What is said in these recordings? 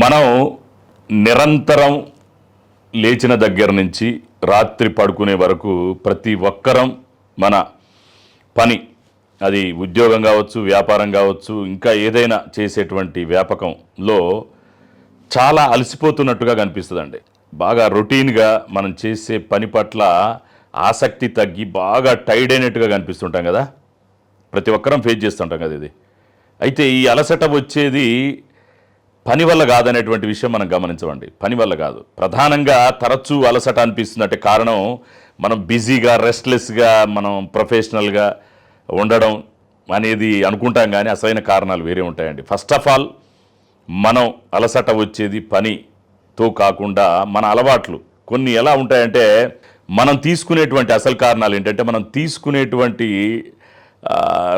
మనం నిరంతరం లేచిన దగ్గర నుంచి రాత్రి పడుకునే వరకు ప్రతి ఒక్కరం మన పని అది ఉద్యోగం కావచ్చు వ్యాపారం కావచ్చు ఇంకా ఏదైనా చేసేటువంటి వ్యాపకంలో చాలా అలసిపోతున్నట్టుగా కనిపిస్తుందండి. బాగా రొటీన్గా మనం చేసే పని పట్ల ఆసక్తి తగ్గి బాగా టైడ్ అయినట్టుగా కనిపిస్తుంటాం కదా. ప్రతి ఒక్కరం ఫేస్ చేస్తుంటాం కదా ఇది. అయితే ఈ అలసట వచ్చేది పని వల్ల కాదనేటువంటి విషయం మనం గమనించమండి పని వల్ల కాదు. ప్రధానంగా తరచూ అలసట అనిపిస్తుంది అంటే కారణం మనం బిజీగా రెస్ట్లెస్గా మనం ప్రొఫెషనల్గా ఉండడం అనేది అనుకుంటాం కానీ అసలైన కారణాలు వేరే ఉంటాయండి. ఫస్ట్ ఆఫ్ ఆల్ మనం అలసట వచ్చేది పనితో కాకుండా మన అలవాట్లు. కొన్ని ఎలా ఉంటాయంటే మనం తీసుకునేటువంటి అసలు కారణాలు ఏంటంటే మనం తీసుకునేటువంటి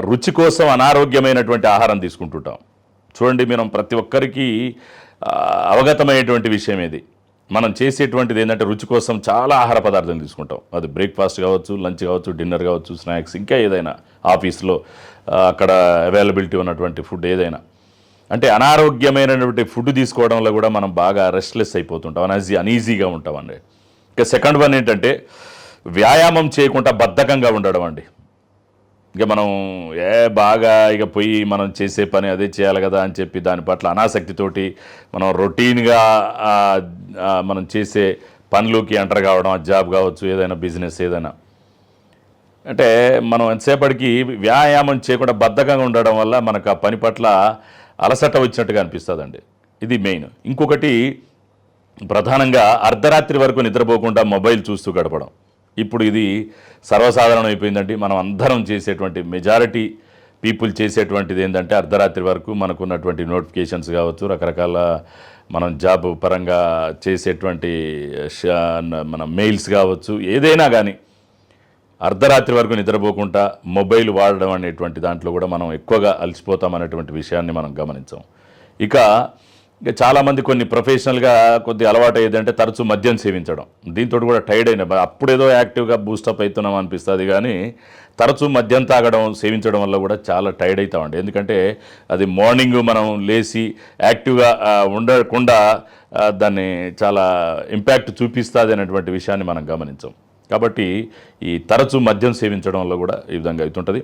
రుచి కోసం అనారోగ్యమైనటువంటి ఆహారం తీసుకుంటుంటాం. చూడండి మనం ప్రతి ఒక్కరికి అవగతమయ్యేటువంటి అవగతమైనటువంటి విషయం ఇది. మనం చేసేటువంటిది ఏంటంటే రుచి కోసం చాలా ఆహార పదార్థం తీసుకుంటాం. అది బ్రేక్ఫాస్ట్ కావచ్చు లంచ్ కావచ్చు డిన్నర్ కావచ్చు స్నాక్స్ ఇంకా ఏదైనా ఆఫీస్లో అక్కడ అవైలబిలిటీ ఉన్నటువంటి ఫుడ్ ఏదైనా. అంటే అనారోగ్యమైనటువంటి ఫుడ్ తీసుకోవడంలో కూడా మనం బాగా రెస్ట్లెస్ అయిపోతుంటాం అనీజీ అనీజీగా ఉంటామండి ఇక సెకండ్ వన్ ఏంటంటే వ్యాయామం చేయకుండా బద్ధకంగా ఉండడం అండి. ఇక మనం ఏ బాగా ఇక పోయి మనం చేసే పని అదే చేయాలి కదా అని చెప్పి దాని పట్ల అనాసక్తితోటి మనం రొటీన్గా మనం చేసే పనులకి ఎంటర్ కావడం ఆ జాబ్ కావచ్చు ఏదైనా బిజినెస్ ఏదైనా. అంటే మనం ఎంతసేపటికి వ్యాయామం చేయకుండా బద్ధకంగా ఉండడం వల్ల మనకు ఆ పని పట్ల అలసట వచ్చినట్టుగా అనిపిస్తుందండి. ఇది మెయిన్. ఇంకొకటి ప్రధానంగా అర్ధరాత్రి వరకు నిద్రపోకుండా మొబైల్ చూస్తూ గడపడం. ఇప్పుడు ఇది సర్వసాధారణం అయిపోయిందండి మనం అందరం చేసేటువంటి మెజారిటీ పీపుల్ చేసేటువంటిది ఏంటంటే అర్ధరాత్రి వరకు మనకున్నటువంటి నోటిఫికేషన్స్ కావచ్చు రకరకాల మనం జాబ్ పరంగా చేసేటువంటి మన మెయిల్స్ కావచ్చు ఏదైనా కానీ అర్ధరాత్రి వరకు నిద్రపోకుండా మొబైల్ వాడడం అనేటువంటి దాంట్లో కూడా మనం ఎక్కువగా అలసిపోతాం అనేటువంటి విషయాన్ని మనం గమనించాం. ఇక ఇక చాలామంది కొన్ని ప్రొఫెషనల్గా కొద్ది అలవాటు ఏదంటే తరచూ మద్యం సేవించడం. దీంతో కూడా టైర్డ్ అయిన అప్పుడేదో యాక్టివ్గా బూస్టప్ అవుతున్నాం అనిపిస్తుంది కానీ తరచూ మద్యం తాగడం సేవించడం వల్ల కూడా చాలా టైర్డ్ అవుతామండి ఎందుకంటే అది మార్నింగ్ మనం లేచి యాక్టివ్గా ఉండకుండా దాన్ని చాలా ఇంపాక్ట్ చూపిస్తుంది అనేటువంటి విషయాన్ని మనం గమనించాం. కాబట్టి ఈ తరచూ మద్యం సేవించడం వల్ల కూడా ఈ విధంగా అవుతుంటుంది.